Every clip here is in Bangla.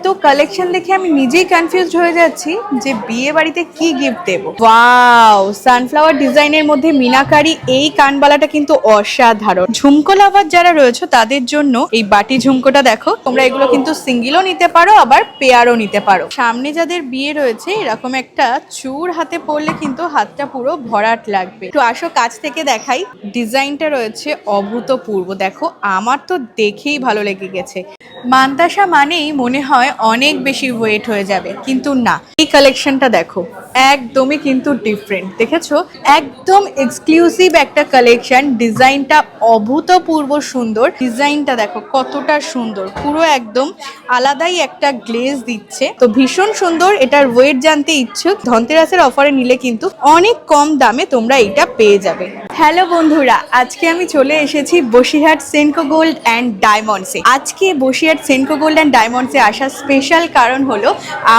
এত কালেকশন দেখে আমি নিজেই কনফিউজড হয়ে যাচ্ছি যে বিয়ে বাড়িতে কি গিফট দেব। ওয়াও সানফ্লাওয়ার ডিজাইনের মধ্যে মিনাকারি এই কানবালাটা কিন্তু অসাধারণ। ঝুমকো লাভার যারা রয়েছে, তাদের জন্য এই বাটি ঝুমকোটা দেখো, তোমরা এগুলো কিন্তু সিঙ্গেলও নিতে পারো, আবার পেয়ারও নিতে পারো। সামনে যাদের বিয়ে রয়েছে, এরকম একটা চুর হাতে পরলে কিন্তু হাতটা পুরো ভরাট লাগবে। একটু আসো কাছ থেকে দেখাই। ডিজাইনটা রয়েছে অভূতপূর্ব। দেখো, আমার তো দেখেই ভালো লেগে গেছে। মান্তাসা মানেই মনে হয় অনেক বেশি ওয়েট হয়ে যাবে কিন্তু না। এই কালেকশনটা দেখো। একদমই কিন্তু ডিফারেন্ট দেখেছ? একদম এক্সক্লুসিভ একটা কালেকশন ডিজাইনটা অভূতপূর্ব সুন্দর। ডিজাইনটা দেখো কতটা সুন্দর। পুরো একদম আলাদাই একটা গ্লেজ দিচ্ছে। তো ভীষণ সুন্দর। এটার ওয়েট জানতে ইচ্ছুক। ধনতেরাসের অফারে নিলে কিন্তু অনেক কম দামে তোমরা এটা পেয়ে যাবে। হ্যালো বন্ধুরা, আজকে আমি চলে এসেছি বসিরহাট সেনকো গোল্ড অ্যান্ড ডায়মন্ডসে আজকে বসিরহাট সেনকো গোল্ড অ্যান্ড ডায়মন্ডসে আসার স্পেশাল কারণ হলো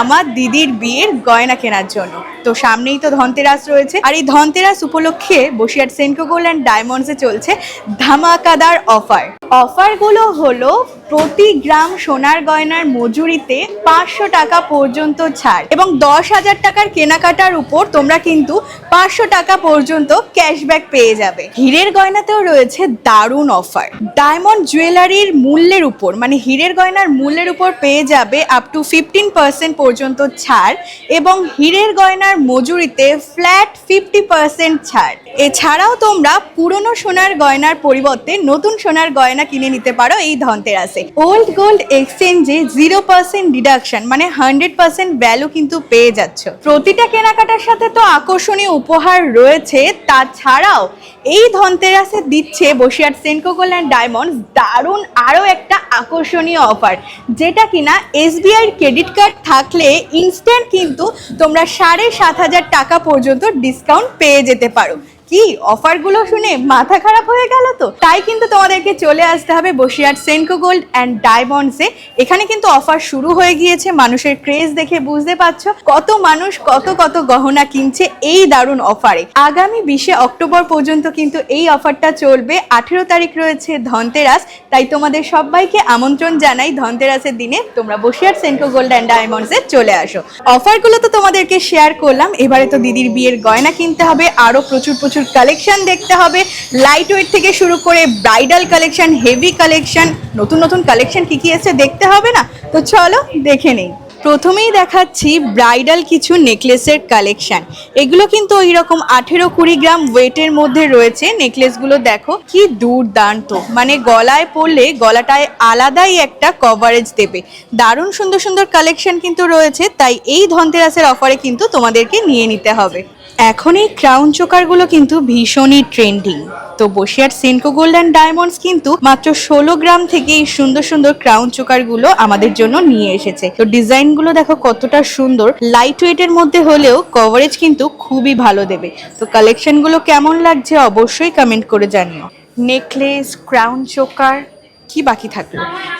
আমার দিদির বিয়ের গয়না কেনার জন্য। তো সামনেই তো ধনতেরাস রয়েছে। আর এই ধনতেরাস উপলক্ষে বসিরহাট সেনকো গোল্ড অ্যান্ড ডায়মন্ডসে চলছে ধামাকাদার অফার। অফারগুলো হলো প্রতি গ্রাম সোনার গয়নার মজুরিতে পাঁচশো টাকা পর্যন্ত ছাড় এবং দশ হাজার টাকার কেনাকাটার উপর তোমরা কিন্তু পাঁচশো টাকা পর্যন্ত ক্যাশব্যাক পেয়ে যাবে। হীরের গয়নাতেও রয়েছে দারুণ অফার। ডায়মন্ড জুয়েলারির মূল্যের উপর মানে হীরের গয়নার মূল্যের উপর পেয়ে যাবে আপ টু ফিফটিন পার্সেন্ট পর্যন্ত ছাড় এবং হীরের গয়নার মজুরিতে ফ্ল্যাট ফিফটি পার্সেন্ট ছাড়। এছাড়াও তোমরা পুরনো সোনার গয়নার পরিবর্তে নতুন সোনার গয়না কিনে নিতে পারো এই ধনতেরাসে। ওল্ড গোল্ড এক্সচেঞ্জে জিরো পার্সেন্ট ডিডাকশন মানে হান্ড্রেড পার্সেন্ট ভ্যালু কিন্তু পেয়ে যাচ্ছ। প্রতিটা কেনাকাটার সাথে তো আকর্ষণীয় উপহার রয়েছে, তাছাড়াও এই ধনতেরাসে দিচ্ছে Basirhat Senco Gold and Diamonds দারুণ আরও একটা আকর্ষণীয় অফার, যেটা কিনা এসবিআই ক্রেডিট কার্ড থাকলে ইনস্ট্যান্ট কিন্তু তোমরা সাড়ে সাত হাজার টাকা পর্যন্ত ডিসকাউন্ট পেয়ে যেতে পারো। কি? অফারগুলো শুনে মাথা খারাপ হয়ে গেল তো? তাই কিন্তু তোমাদেরকে চলে আসতে হবে বসিরহাট সেনকো গোল্ড অ্যান্ড ডায়মন্ডসে। এখানে কিন্তু অফার শুরু হয়ে গিয়েছে, মানুষের ক্রেজ দেখে বুঝতে পারছ। কত মানুষ কত কত গহনা কিনছে, এই দারুণ অফারে। আগামী বিশে অক্টোবর পর্যন্ত কিন্তু এই অফারটা চলবে। আঠেরো তারিখ রয়েছে ধনতেরাস, তাই তোমাদের সবাইকে আমন্ত্রণ জানাই ধনতেরাসের দিনে। তোমরা বসিরহাট সেনকো গোল্ড অ্যান্ড ডায়মন্ডসে চলে আসো। অফারগুলো তো তোমাদেরকে শেয়ার করলাম। এবারে তো দিদির বিয়ের গয়না কিনতে হবে। আরও প্রচুর প্রচুর কালেকশন দেখতে হবে। লাইট ওয়েট থেকে শুরু করে ব্রাইডাল কালেকশন হেভি কালেকশন নতুন নতুন কালেকশন কি কি এসেছে দেখতে হবে না? তো চলো দেখে নেই। প্রথমেই দেখাচ্ছি ব্রাইডাল কিছু নেকলেসের কালেকশন এগুলো কিন্তু ওই রকম আঠেরো কুড়ি গ্রাম ওয়েটের মধ্যে রয়েছে। নেকলেসগুলো দেখো, কি দুর্দান্ত। মানে গলায় পড়লে গলাটায় আলাদাই একটা কভারেজ দেবে। দারুণ সুন্দর সুন্দর কালেকশন কিন্তু রয়েছে। তাই এই ধনতেরাসের অফারে কিন্তু তোমাদেরকে নিয়ে নিতে হবে। এখন এই ক্রাউন চোকারগুলো কিন্তু ভীষণই ট্রেন্ডিং তো Basirhat Senco Gold and Diamonds কিন্তু মাত্র ষোলো গ্রাম থেকে এই সুন্দর সুন্দর ক্রাউন চোকারগুলো আমাদের জন্য নিয়ে এসেছে। তো ডিজাইনগুলো দেখো কতটা সুন্দর। লাইট ওয়েটের মধ্যে হলেও কভারেজ কিন্তু খুবই ভালো দেবে। তো কালেকশনগুলো কেমন লাগছে অবশ্যই কমেন্ট করে জানিও। নেকলেস ক্রাউন চোকার কি বাকি থাকল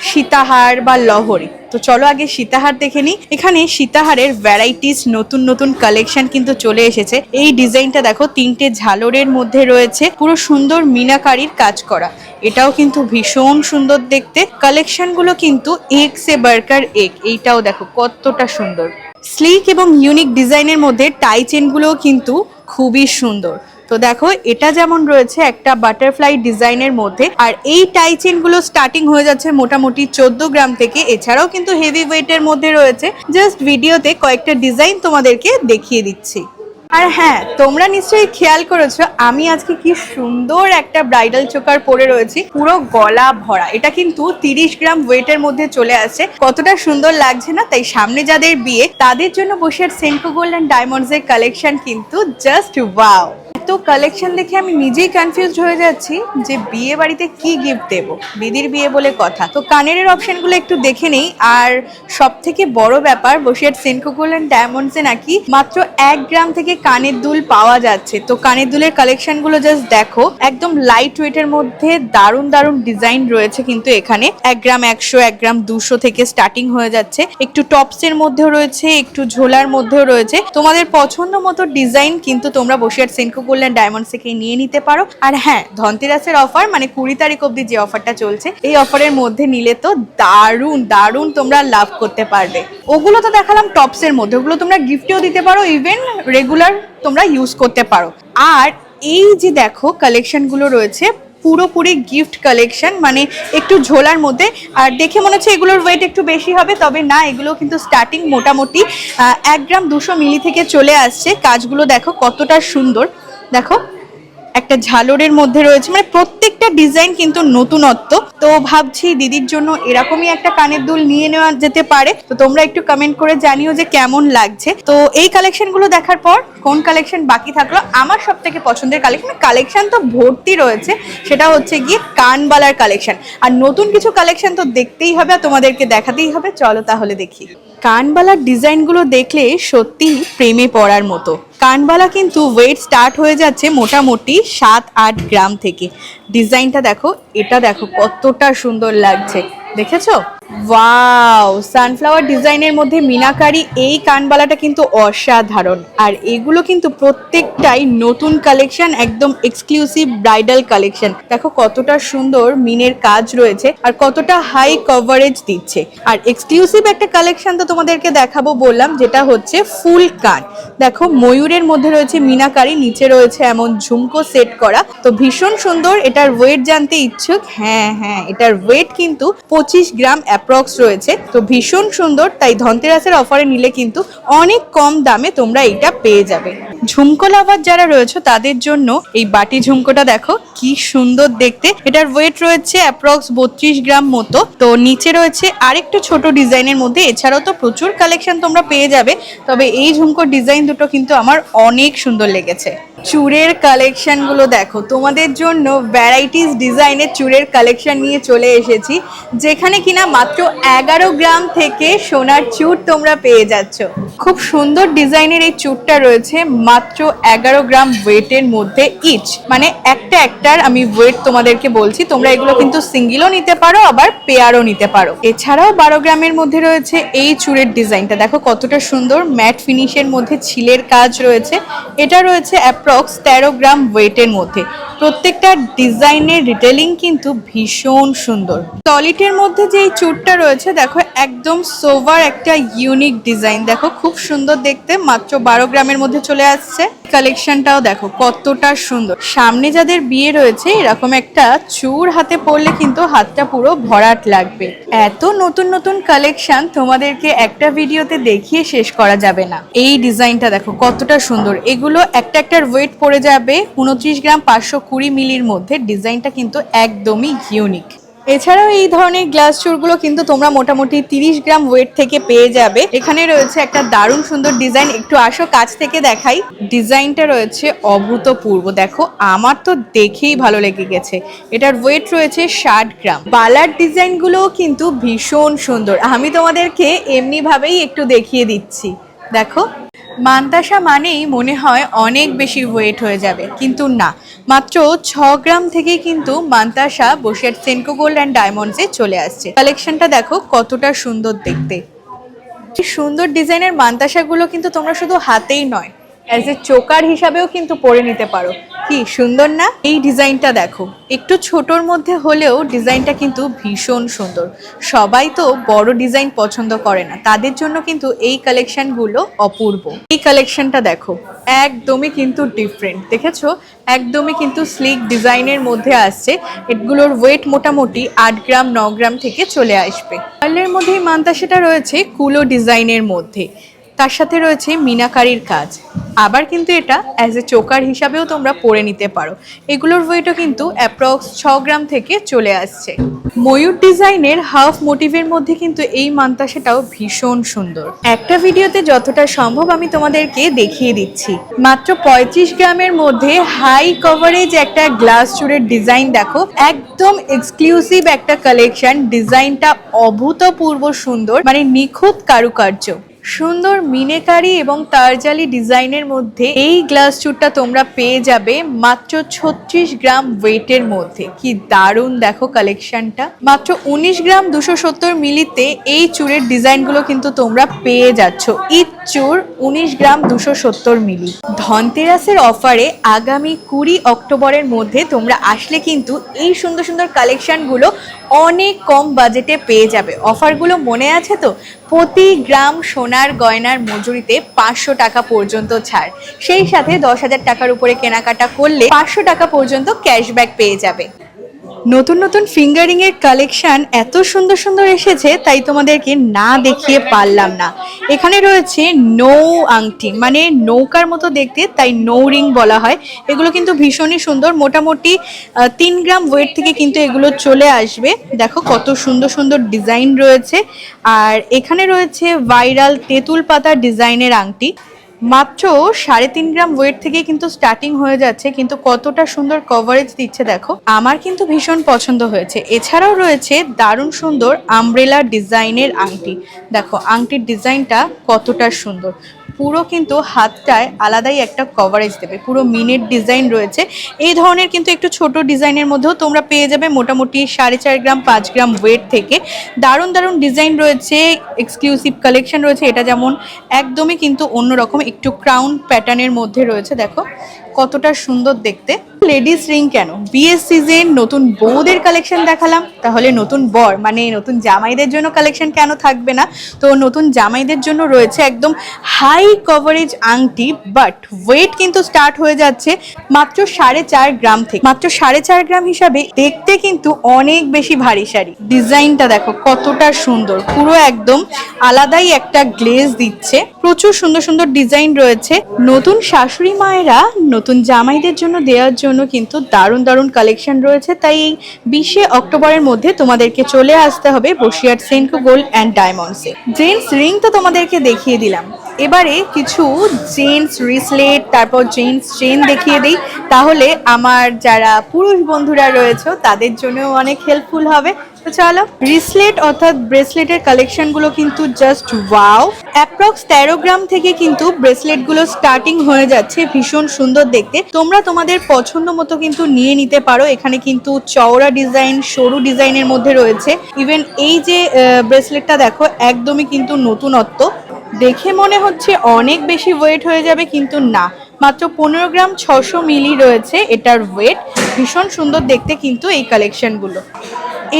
সীতাহার বা লহরি। তো চলো আগে সীতাহার দেখে নিই। এখানে সীতাহারের ভ্যারাইটিস নতুন নতুন কালেকশন কিন্তু চলে এসেছে। এই ডিজাইনটা দেখো, তিনটে ঝালরের মধ্যে রয়েছে। পুরো সুন্দর মিনাকারির কাজ করা। এটাও কিন্তু ভীষণ সুন্দর দেখতে। কালেকশনগুলো কিন্তু এক সে বার্কার এক এইটাও দেখো, কতটা সুন্দর। স্লিক এবং ইউনিক ডিজাইনের মধ্যে টাই চেনগুলোও কিন্তু খুবই সুন্দর। তো দেখো, এটা যেমন রয়েছে একটা বাটারফ্লাই ডিজাইনের মধ্যে, আর এই টাই চেনগুলো স্টার্টিং হয়ে যাচ্ছে মোটামুটি চোদ্দ গ্রাম থেকে। এছাড়াও কিন্তু হেভি ওয়েটের মধ্যে রয়েছে। জাস্ট ভিডিওতে কয়েকটা ডিজাইন তোমাদেরকে দেখিয়ে দিচ্ছি। আর হ্যাঁ তোমরা নিশ্চয়ই খেয়াল করেছ, আমি আজকে কি সুন্দর একটা ব্রাইডাল চোকার পরে রয়েছি। পুরো গলা ভরা। এটা কিন্তু তিরিশ গ্রাম ওয়েটের মধ্যে চলে আসছে। কতটা সুন্দর লাগছে না? তাই সামনে যাদের বিয়ে, তাদের জন্য বসে সেন্কো গোল্ড অ্যান্ড ডায়মন্ডস এর কালেকশন কিন্তু জাস্ট ওয়াও এত কালেকশন দেখে আমি নিজেই কনফিউজড হয়ে যাচ্ছি যে বিয়ে বাড়িতে কি গিফট দেব? দিদির বিয়ে বলে কথা। তো কানের অপশনগুলো একটু দেখে নেই। আর সব থেকে বড় ব্যাপার বসিয়ার সেনকো গোল্ড অ্যান্ড ডায়মন্ডসে নাকি মাত্র এক গ্রাম থেকে কানের দুল পাওয়া যাচ্ছে। তো কানের দুলের কালেকশনগুলো জাস্ট দেখো। একদম লাইট ওয়েটের মধ্যে দারুণ দারুণ ডিজাইন রয়েছে কিন্তু এখানে। এক গ্রাম একশো, এক গ্রাম দুশো থেকে স্টার্টিং হয়ে যাচ্ছে। একটু টপসের মধ্যেও রয়েছে, একটু ঝোলার মধ্যেও রয়েছে। তোমাদের পছন্দ মতো ডিজাইন কিন্তু তোমরা বসিয়ার সেনকো গোল্ডেন ডায়মন্ড থেকে নিয়ে নিতে পারো। আর হ্যাঁ ধনতেরাসের অফার মানে কুড়ি তারিখ অবধি যে অফারটা চলছে, এই অফারের মধ্যে নিলে তো দারুণ দারুণ তোমরা লাভ করতে পারবে। ওগুলো তো দেখালাম টপসের মধ্যে। ওগুলো তোমরা গিফটেও দিতে পারো ইভেন রেগুলার তোমরা ইউজ করতে পারো। আর এই যে দেখো কালেকশনগুলো রয়েছে, পুরোপুরি গিফট কালেকশন মানে একটু ঝোলার মধ্যে। আর দেখে মনে হচ্ছে এগুলোর ওয়েট একটু বেশি হবে, তবে না, এগুলো কিন্তু স্টার্টিং মোটামুটি এক গ্রাম দুশো মিলি থেকে চলে আসছে। কাজগুলো দেখো কতটা সুন্দর। দেখো একটা ঝালরের মধ্যে রয়েছে। মানে প্রত্যেকটা ডিজাইন কিন্তু নতুনত্ব। তো ভাবছি দিদির জন্য এরকমই একটা কানের দুল নিয়ে নেওয়া যেতে পারে। তো তোমরা একটু কমেন্ট করে জানিও যে কেমন লাগছে। তো এই কালেকশনগুলো দেখার পর কোন কালেকশন বাকি থাকল? আমার সব থেকে পছন্দের কালেকশন কালেকশন তো ভর্তি রয়েছে, সেটা হচ্ছে গিয়ে কানবালার কালেকশন আর নতুন কিছু কালেকশন তো দেখতেই হবে, আর তোমাদেরকে দেখাতেই হবে। চলো তাহলে দেখি। কানবালার ডিজাইনগুলো দেখলে সত্যি প্রেমে পড়ার মতো। কানবালা কিন্তু ওয়েট স্টার্ট হয়ে যাচ্ছে মোটামুটি সাত আট গ্রাম থেকে। ডিজাইনটা দেখো, এটা দেখো কতটা সুন্দর লাগছে। দেখেছ? ওয়াও সানফ্লাওয়ার ডিজাইনের মধ্যে মিনাকারি এই কানবালাটা কিন্তু অসাধারণ। আর এগুলো কিন্তু প্রত্যেকটাই নতুন কালেকশন একদম এক্সক্লুসিভ ব্রাইডাল কালেকশন দেখো কতটা সুন্দর মিনের কাজ রয়েছে আর কতটা হাই কভারেজ দিচ্ছে। আর এক্সক্লুসিভ একটা কালেকশন তো তোমাদেরকে দেখাবো বললাম, যেটা হচ্ছে ফুল কান। দেখো ময়ূরের মধ্যে রয়েছে মিনাকারি, নিচে রয়েছে এমন ঝুমকো সেট করা। তো ভীষণ সুন্দর, এটার ওয়েট জানতে ইচ্ছুক? হ্যাঁ হ্যাঁ এটার ওয়েট কিন্তু পঁচিশ গ্রাম অ্যাপ্রক্স রয়েছে। তো ভীষণ সুন্দর, তাই ধনতেরাসের অফারে নিলে কিন্তু অনেক কম দামে তোমরা এটা পেয়ে যাবে। ঝুমকো লাভার যারা রয়েছে, তাদের জন্য এই বাটি ঝুমকোটা দেখো, কি সুন্দর দেখতে। এটার ওয়েট রয়েছে অ্যাপ্রক্স বত্রিশ গ্রাম মতো। তো নিচে রয়েছে আরেকটু ছোট ডিজাইনের মধ্যে, এছাড়াও তো প্রচুর কালেকশন তোমরা পেয়ে যাবে। তবে এই ঝুমকোর ডিজাইন দুটো কিন্তু আমার অনেক সুন্দর লেগেছে। চুড়ের কালেকশনগুলো দেখো। তোমাদের জন্য ভ্যারাইটিস ডিজাইনের চুড়ের কালেকশন নিয়ে চলে এসেছি, যেখানে কিনা মাত্র এগারো গ্রাম থেকে সোনার চুড় তোমরা পেয়ে যাচ্ছ। খুব সুন্দর ডিজাইনের এই চুড়টা রয়েছে, মাত্র এগারো গ্রাম ওয়েটের মধ্যে ইচ মানে একটা একটার আমি ওয়েট তোমাদেরকে বলছি, তোমরা এগুলো কিন্তু সিঙ্গেলও নিতে পারো, আবার পেয়ারও নিতে পারো। এছাড়াও বারো গ্রামের মধ্যে রয়েছে এই চুড়ের ডিজাইনটা। দেখো কতটা সুন্দর ম্যাট ফিনিশের মধ্যে ছিলের কাজ রয়েছে। এটা রয়েছে অ্যাপ্রক্স তেরো গ্রাম ওয়েটের মধ্যে। প্রত্যেকটা ডিজাইনের রিটেলিং কিন্তু ভীষণ সুন্দর। টলিটের মধ্যে যে এই চুটটা রয়েছে, দেখো একদম সোভার একটা ইউনিক ডিজাইন দেখো খুব সুন্দর দেখতে, মাত্র বারো গ্রামের মধ্যে চলে আসছে। কালেকশনটাও দেখো কতটা সুন্দর। সামনে যাদের বিয়ে রয়েছে, এরকম একটা চুর হাতে পরলে কিন্তু হাতটা পুরো ভরাট লাগবে। এত নতুন নতুন কালেকশন তোমাদেরকে একটা ভিডিওতে দেখিয়ে শেষ করা যাবে না। এই ডিজাইনটা দেখো কতটা সুন্দর। এগুলো একটা একটার ওয়েট পড়ে যাবে উনত্রিশ গ্রাম পাঁচশো কুড়ি মিলির মধ্যে। ডিজাইনটা কিন্তু একদমই ইউনিক এছাড়াও এই ধরনের গ্লাস চুরগুলো কিন্তু তোমরা মোটামুটি তিরিশ গ্রাম ওয়েট থেকে পেয়ে যাবে। এখানে রয়েছে একটা দারুণ সুন্দর ডিজাইন একটু আসো কাছ থেকে দেখাই। ডিজাইনটা রয়েছে অভূতপূর্ব। দেখো, আমার তো দেখেই ভালো লেগে গেছে। এটার ওয়েট রয়েছে ষাট গ্রাম। বালার ডিজাইনগুলোও কিন্তু ভীষণ সুন্দর। আমি তোমাদেরকে এমনিভাবেই একটু দেখিয়ে দিচ্ছি। দেখো মান্তাসা মানেই মনে হয় অনেক বেশি ওয়েট হয়ে যাবে, কিন্তু না। মাত্র ছ গ্রাম থেকেই কিন্তু মান্তাসা বসিয়ার সেনকো গোল্ড অ্যান্ড ডায়মন্ডসে চলে আসছে। কালেকশনটা দেখো কতটা সুন্দর দেখতে। সুন্দর ডিজাইনের মান্তাসাগুলো কিন্তু তোমরা শুধু হাতেই নয় অ্যাজ এ চোকার হিসাবেও কিন্তু পরে নিতে পারো। কি সুন্দর না? এই ডিজাইনটা দেখো। একটু ছোটর মধ্যে হলেও ডিজাইনটা কিন্তু ভীষণ সুন্দর। সবাই তো বড় ডিজাইন পছন্দ করে না। তাদের জন্য কিন্তু এই কালেকশনগুলো অপূর্ব। এই কালেকশনটা দেখো, একদমই কিন্তু ডিফারেন্ট দেখেছ? একদমই কিন্তু স্লিক ডিজাইনের মধ্যে আসছে। এগুলোর ওয়েট মোটামুটি আট গ্রাম, ন গ্রাম থেকে চলে আসবে। পার্লের মধ্যেই মান্তাসেটা রয়েছে কুলো ডিজাইনের মধ্যে। তার সাথে রয়েছে মিনাকারির কাজ। আবার কিন্তু এটা অ্যাজ এ চোকার হিসাবেও তোমরা পরে নিতে পারো। এগুলোর ওয়েটও কিন্তু অ্যাপ্রক্স ছ গ্রাম থেকে চলে আসছে। ময়ূর ডিজাইনের হাফ মোটিভের মধ্যে কিন্তু এই মান্তাসাটাও ভীষণ সুন্দর। একটা ভিডিওতে যতটা সম্ভব আমি তোমাদেরকে দেখিয়ে দিচ্ছি। মাত্র পঁয়ত্রিশ গ্রামের মধ্যে হাই কভারেজ একটা গ্লাস চুরের ডিজাইন দেখো। একদম এক্সক্লুসিভ একটা কালেকশন ডিজাইনটা অভূতপূর্ব সুন্দর মানে নিখুঁত কারুকার্য। সুন্দর মিনেকারি এবং তারজালি ডিজাইনের মধ্যে এই গ্লাস চুটটা তোমরা পেয়ে যাবে মাত্র ছত্রিশ গ্রাম ওয়েটের মধ্যে। কি দারুণ দেখো কালেকশনটা। মাত্র উনিশ গ্রাম দুশো সত্তর মিলিতে এই চুরের ডিজাইনগুলো কিন্তু তোমরা পেয়ে যাচ্ছ। ঈদ চুর উনিশ গ্রাম দুশো সত্তর মিলি। ধনতেরাসের অফারে আগামী কুড়ি অক্টোবরের মধ্যে তোমরা আসলে কিন্তু এই সুন্দর সুন্দর কালেকশনগুলো অনেক কম বাজেটে পেয়ে যাবে। অফারগুলো মনে আছে তো? প্রতি গ্রাম সোনার গয়নার মজুরিতে পাঁচশো টাকা পর্যন্ত ছাড়। সেই সাথে দশ হাজার টাকার উপরে কেনাকাটা করলে পাঁচশো টাকা পর্যন্ত ক্যাশব্যাক পেয়ে যাবে। নতুন নতুন ফিঙ্গারিং এর কালেকশন এত সুন্দর সুন্দর এসেছে, তাই তোমাদেরকে না দেখিয়ে পারলাম না। এখানে রয়েছে নৌ আংটি মানে নৌকার মতো দেখতে, তাই নৌ রিং বলা হয়। এগুলো কিন্তু ভীষণই সুন্দর, মোটামুটি তিন গ্রাম ওয়েট থেকে কিন্তু এগুলো চলে আসবে। দেখো কত সুন্দর সুন্দর ডিজাইন রয়েছে। আর এখানে রয়েছে ভাইরাল তেঁতুল পাতা ডিজাইনের আংটি। মাত্র সাড়ে তিন গ্রাম ওয়েট থেকে কিন্তু স্টার্টিং হয়ে যাচ্ছে, কিন্তু কতটা সুন্দর কভারেজ দিচ্ছে দেখো। আমার কিন্তু ভীষণ পছন্দ হয়েছে। এছাড়াও রয়েছে দারুণ সুন্দর আমব্রেলা ডিজাইনের আংটি। দেখো, আংটির ডিজাইনটা কতটা সুন্দর। পুরো কিন্তু হাতটায় আলাদাই একটা কভারেজ দেবে। পুরো মিনিট ডিজাইন রয়েছে। এই ধরনের কিন্তু একটু ছোট ডিজাইনের মধ্যেও তোমরা পেয়ে যাবে মোটামুটি সাড়ে চার গ্রাম, পাঁচ গ্রাম ওয়েট থেকে। দারুণ দারুণ ডিজাইন রয়েছে এক্সক্লুসিভ কালেকশন রয়েছে। এটা যেমন একদমই কিন্তু অন্যরকম, একটু ক্রাউন প্যাটার্নের মধ্যে রয়েছে। দেখো, কতটা সুন্দর দেখতে। লেডিস রিং কেন? বিয়ের সিজন নতুন বউদের কালেকশন দেখালাম, তাহলে নতুন বর মানে নতুন জামাইদের জন্য কালেকশন কেন থাকবে না? তো নতুন জামাইদের জন্য রয়েছে একদম হাই কভারেজ আংটি বাট ওয়েট কিন্তু স্টার্ট হয়ে যাচ্ছে মাত্র সাড়ে চার গ্রাম থেকে। মাত্র সাড়ে চার গ্রাম হিসাবে দেখতে কিন্তু অনেক বেশি ভারী শাড়ি। ডিজাইনটা দেখো কতটা সুন্দর, পুরো একদম আলাদাই একটা গ্লেজ দিচ্ছে। প্রচুর সুন্দর সুন্দর ডিজাইন রয়েছে। নতুন শাশুড়ি মায়েরা নতুন জামাইদের জন্য দেওয়ার জন্য কিন্তু দারুণ দারুণ কালেকশন রয়েছে। তাই এই বিশে অক্টোবরের মধ্যে তোমাদেরকে চলে আসতে হবে বসিয়ার সেনকো গোল্ড অ্যান্ড ডায়মন্ডসে। জেন্টস রিং তো তোমাদেরকে দেখিয়ে দিলাম। এবারে কিছু জেন্টস রিসলেট তারপর জেন্টস চেন দেখিয়ে দিই। তাহলে আমার যারা পুরুষ বন্ধুরা রয়েছে, তাদের জন্যও অনেক হেল্পফুল হবে। তো চলো রিসলেট অর্থাৎ ব্রেসলেটের কালেকশনগুলো কিন্তু জাস্ট ওয়াও অ্যাপ্রক্স তেরো গ্রাম থেকে কিন্তু ব্রেসলেটগুলো স্টার্টিং হয়ে যাচ্ছে, ভীষণ সুন্দর দেখতে। তোমরা তোমাদের পছন্দ মতো কিন্তু নিয়ে নিতে পারো। এখানে কিন্তু চওড়া ডিজাইন সরু ডিজাইনের মধ্যে রয়েছে। ইভেন এই যে ব্রেসলেটটা দেখো, একদমই কিন্তু নতুনত্ব। দেখে মনে হচ্ছে অনেক বেশি ওয়েট হয়ে যাবে, কিন্তু না। মাত্র পনেরো গ্রাম ছশো মিলি রয়েছে এটার ওয়েট ভীষণ সুন্দর দেখতে কিন্তু এই কালেকশনগুলো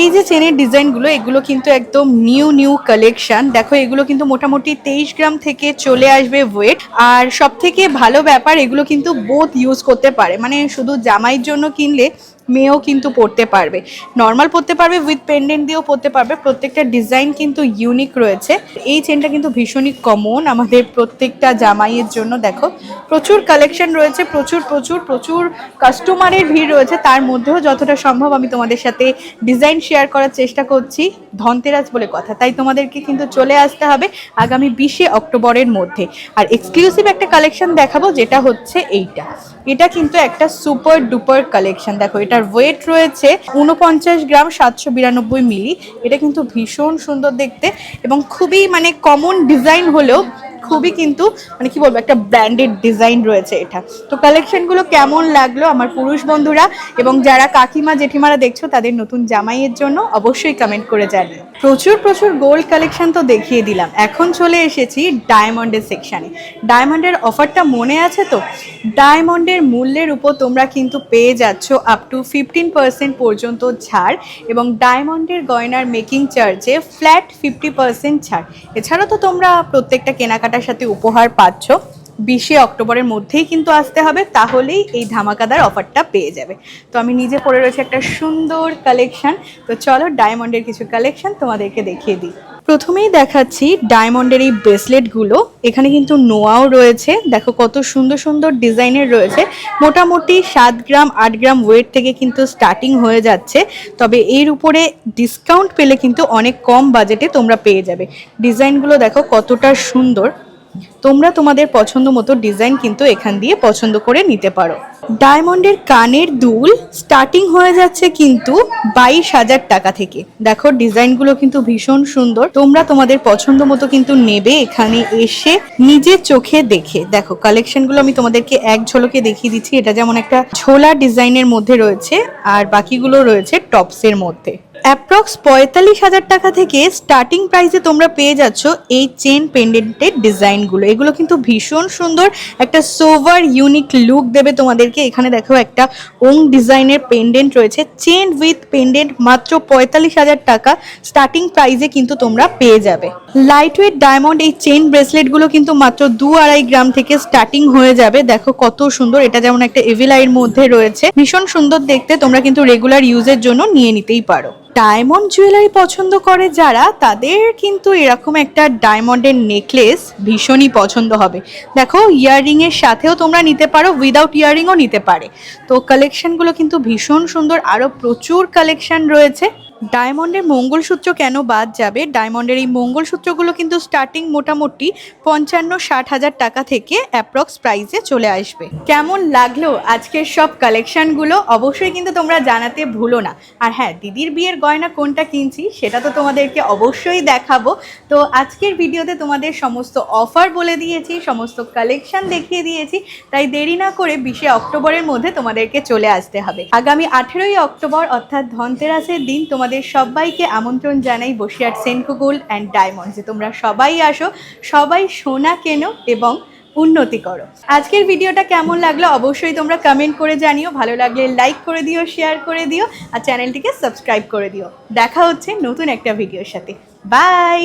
এই যে চেনের ডিজাইনগুলো, এগুলো কিন্তু একদম নিউ নিউ কালেকশন দেখো, এগুলো কিন্তু মোটামুটি তেইশ গ্রাম থেকে চলে আসবে ওয়েট আর সব থেকে ভালো ব্যাপার, এগুলো কিন্তু বোথ ইউজ করতে পারে। মানে শুধু জামাইয়ের জন্য কিনলে মেয়েও কিন্তু পরতে পারবে। নর্মাল পরতে পারবে উইথ পেন্ডেন্ট দিয়েও পরতে পারবে। প্রত্যেকটা ডিজাইন কিন্তু ইউনিক রয়েছে। এই চেনটা কিন্তু ভীষণই কমন আমাদের প্রত্যেকটা জামাইয়ের জন্য। দেখো, প্রচুর কালেকশন রয়েছে, প্রচুর প্রচুর প্রচুর কাস্টমারের ভিড় রয়েছে। তার মধ্যেও যতটা সম্ভব আমি তোমাদের সাথে ডিজাইন শেয়ার করার চেষ্টা করছি। ধনতেরাজ বলে কথা। তাই তোমাদেরকে কিন্তু চলে আসতে হবে আগামী বিশে অক্টোবরের মধ্যে। আর এক্সক্লুসিভ একটা কালেকশন দেখাবো, যেটা হচ্ছে এইটা। এটা কিন্তু একটা সুপার ডুপার কালেকশন দেখো এটার ওয়েট রয়েছে উনপঞ্চাশ গ্রাম সাতশো বিরানব্বই মিলি এটা কিন্তু ভীষণ সুন্দর দেখতে এবং খুবই মানে কমন ডিজাইন হলেও খুবই কিন্তু মানে কি বলব, একটা ব্র্যান্ডেড ডিজাইন রয়েছে এটা। তো কালেকশনগুলো কেমন লাগল আমার পুরুষ বন্ধুরা এবং যারা কাকিমা, জেঠিমারা দেখছ তাদের নতুন জামাইয়ের জন্য অবশ্যই কমেন্ট করে জানিও। প্রচুর প্রচুর গোল্ড কালেকশন তো দেখিয়ে দিলাম। এখন চলে এসেছি ডায়মন্ডের সেকশানে ডায়মন্ডের অফারটা মনে আছে তো? ডায়মন্ডের মূল্যের উপর তোমরা কিন্তু পেয়ে যাচ্ছ আপ টু ফিফটিন পার্সেন্ট পর্যন্ত ছাড় এবং ডায়মন্ডের গয়নার মেকিং চার্জে ফ্ল্যাট ফিফটি পার্সেন্ট ছাড়। এছাড়াও তো তোমরা প্রত্যেকটা কেনাকাটার সাথে উপহার পাচ্ছ। বিশে অক্টোবরের মধ্যেই কিন্তু আসতে হবে, তাহলেই এই ধামাকাদার অফারটা পেয়ে যাবে। তো আমি নিজে পরে রয়েছে একটা সুন্দর কালেকশন তো চলো ডায়মন্ডের কিছু কালেকশন তোমাদেরকে দেখিয়ে দিই। প্রথমেই দেখাচ্ছি ডায়মন্ডের এই ব্রেসলেটগুলো। এখানে কিন্তু নোয়াও রয়েছে। দেখো কত সুন্দর সুন্দর ডিজাইনের রয়েছে। মোটামুটি সাত গ্রাম, আট গ্রাম ওয়েট থেকে কিন্তু স্টার্টিং হয়ে যাচ্ছে। তবে এর উপরে ডিসকাউন্ট পেলে কিন্তু অনেক কম বাজেটে তোমরা পেয়ে যাবে। ডিজাইনগুলো দেখো কতটা সুন্দর। তোমরা তোমাদের পছন্দ মতো ডিজাইন কিন্তু এখান দিয়ে পছন্দ করে নিতে পারো। ডায়মন্ডের কানের দুল স্টার্টিং হয়ে যাচ্ছে কিন্তু বাইশ হাজার টাকা থেকে। দেখো, ডিজাইনগুলো কিন্তু ভীষণ সুন্দর। তোমরা তোমাদের পছন্দ মতো কিন্তু নেবে এখানে এসে নিজের চোখে দেখে। দেখো, কালেকশনগুলো আমি তোমাদেরকে এক ঝলকে দেখিয়ে দিচ্ছি। এটা যেমন একটা ঝোলা ডিজাইনের মধ্যে রয়েছে আর বাকিগুলো রয়েছে টপসের মধ্যে। অ্যাপ্রক্স পঁয়তাল্লিশ হাজার টাকা থেকে স্টার্টিং প্রাইসে তোমরা পেয়ে যাচ্ছ এই চেন পেন্ডেন্টের ডিজাইনগুলো এগুলো কিন্তু ভীষণ সুন্দর একটা সোভার ইউনিক লুক দেবে তোমাদেরকে। এখানে দেখো একটা ওং ডিজাইনের পেন্ডেন্ট রয়েছে। চেন উইথ পেন্ডেন্ট মাত্র পঁয়তাল্লিশ হাজার টাকা। স্টার্টিং প্রাইসে কিন্তু তোমরা পেয়ে যাবে। লাইট ওয়েট ডায়মন্ড এই চেন ব্রেসলেটগুলো কিন্তু মাত্র দু আড়াই গ্রাম থেকে স্টার্টিং হয়ে যাবে। দেখো কত সুন্দর। এটা যেমন একটা এভিলাইয়ের মধ্যে রয়েছে। ভীষণ সুন্দর দেখতে। তোমরা কিন্তু রেগুলার ইউজের জন্য নিয়ে নিতেই পারো। ডায়মন্ড জুয়েলারি পছন্দ করে যারা, তাদের কিন্তু এরকম একটা ডায়মন্ডের নেকলেস ভীষণই পছন্দ হবে। দেখো, ইয়াররিংয়ের সাথেও তোমরা নিতে পারো উইদাউট ইয়াররিংও নিতে পারে। তো কালেকশানগুলো কিন্তু ভীষণ সুন্দর আরও প্রচুর কালেকশান রয়েছে। ডায়মন্ডের মঙ্গলসূত্র কেন বাদ যাবে? ডায়মন্ডের এই মঙ্গলসূত্রগুলো কিন্তু স্টার্টিং মোটামুটি পঞ্চান্ন ষাট হাজার টাকা থেকে অ্যাপ্রক্স প্রাইসে চলে আসবে। কেমন লাগল আজকের সব কালেকশনগুলো অবশ্যই কিন্তু তোমরা জানাতে ভুলো না। আর হ্যাঁ দিদির বিয়ের গয়না কোনটা কিনছি সেটা তো তোমাদেরকে অবশ্যই দেখাবো। তো আজকের ভিডিওতে তোমাদের সমস্ত অফার বলে দিয়েছি, সমস্ত কালেকশান দেখিয়ে দিয়েছি। তাই দেরি না করে বিশে অক্টোবরের মধ্যে তোমাদেরকে চলে আসতে হবে। আগামী আঠেরোই অক্টোবর, অর্থাৎ ধনতেরাসের দিন তোমাদের সবাইকে আমন্ত্রণ জানাই বসিরহাট সেনকো গোল্ড অ্যান্ড ডায়মন্ডসে। তোমরা সবাই আসো, সবাই সোনা কেনো এবং উন্নতি করো। আজকের ভিডিওটা কেমন লাগল অবশ্যই তোমরা কমেন্ট করে জানিও। ভালো লাগলে লাইক করে দিও শেয়ার করে দিও, আর চ্যানেলটিকে সাবস্ক্রাইব করে দিও। দেখা হচ্ছে নতুন একটা ভিডিওর সাথে। বাই